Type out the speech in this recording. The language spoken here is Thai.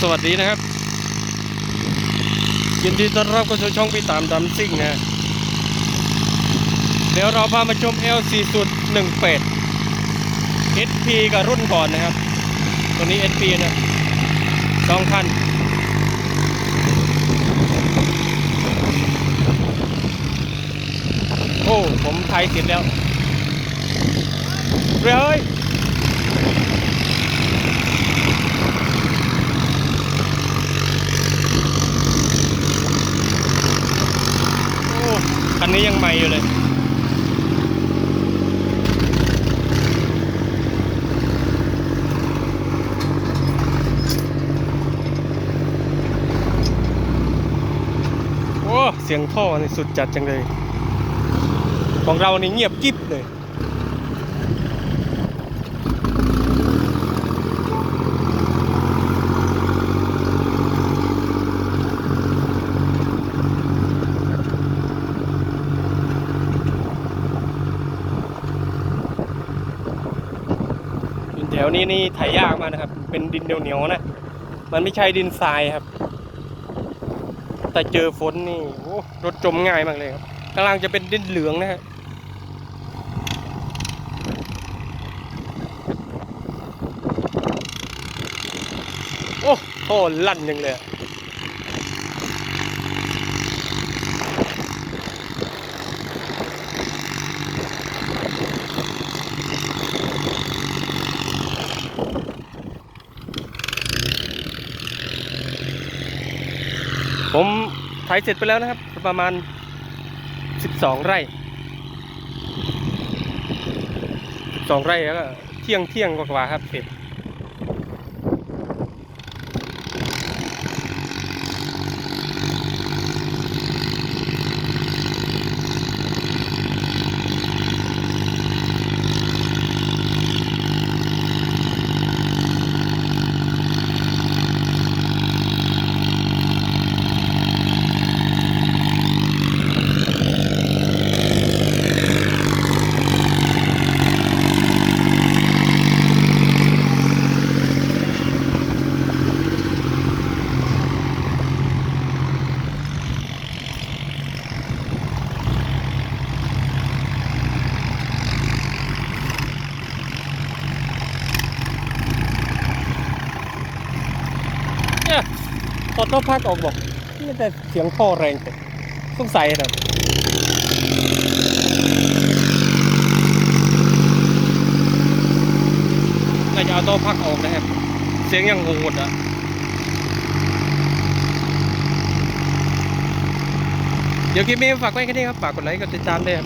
สวัสดีนะครับ ยินดีต้อนรับเข้าสู่ช่องพี่ตามดำซิ่งนะ เดี๋ยวเราพามาชม L4 สุด18 SP กับรุ่นก่อนนะครับ ตัวนี้ SP นะสองคันโอ้ ผมไทยเสร็จแล้ว เฮ้ย โอ้คั นนี้ยังใหม่อยู่เลยโอ้เสียงท่อนี่สุดจัดจังเลย ของเรานี่เงียบกิ๊บเลย ถวนี้นี่ไถยากมากนะครับ เป็นดินเหนียวๆนะ มันไม่ใช่ดินทรายครับ แต่เจอฝนนี่โอ้รถจมง่ายมากเลยครับกำลังจะเป็นดินเหลืองนะฮะโอ้โหลั่นยังเลย ผมไถเสร็จไปแล้วนะครับ ประมาณ 12 ไร่ 12 ไร่แล้วก็เที่ยงเที่ยงกว่าครับเสร็จ เนี่ย พอท่อพักออกบอกนี่แต่เสียงท่อแรงแต่สงสัยนะน่าจะเอาท่อพักออกนะครับ เสียงยังโหดอะเดี๋ยวคลิปนี้ฝากไว้แค่นี้ครับ ฝากกดไลค์กดติดตามด้วยครับ